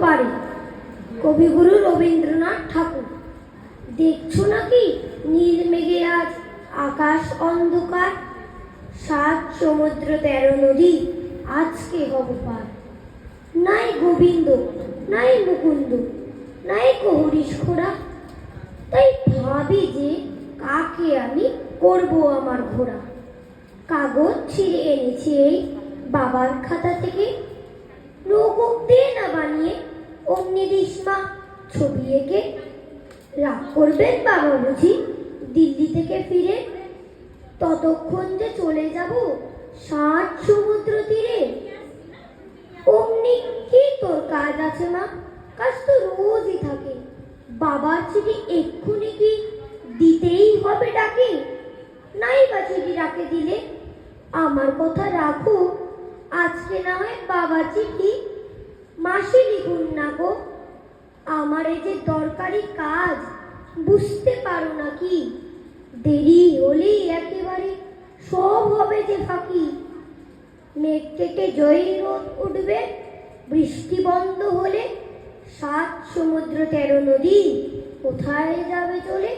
পারে কবিগুরু রবীন্দ্রনাথ ঠাকুর। দেখছ নাকি? নীল মেঘে আজ আকাশ অন্ধকার। সাত সমুদ্র তেরো নদী আজকে হব পার। নাই গোবিন্দ, নাই মুকুন্দ, নাই কহরিস খোড়া। তাই ভাবি যে কাকে আমি করব আমার ঘোড়া? কাগজ ছিঁড়ে এনেছি এই বাবার খাতা থেকে। নৌকুক দিয়ে দিসমা ছবি এঁকে রাগ করবেন বাবা বুঝি দিল্লি থেকে ফিরে ততক্ষণ যে চলে যাব ষাট সমুদ্র তীরে। অমনি কি তোর কাজ আছে মা? কাজ তো রোজই থাকে। বাবার চিঠি এক্ষুনি কি দিতেই হবে ডাকে? নাই বা চিঠি ডাকে দিলে? আমার কথা রাখো, আজকে না হয় বাবা চিঠি মাসে লিখুন না গো। আমার এই যে দরকারি কাজ, বুঝতে পারো না কি দেরি হলেই একেবারে সব হবে যে ফাঁকি। মেঘ থেকে জয়ী রোদ উঠবে, বৃষ্টি বন্ধ হলে সাত সমুদ্র তেরো নদী কোথায় যাবে চলে?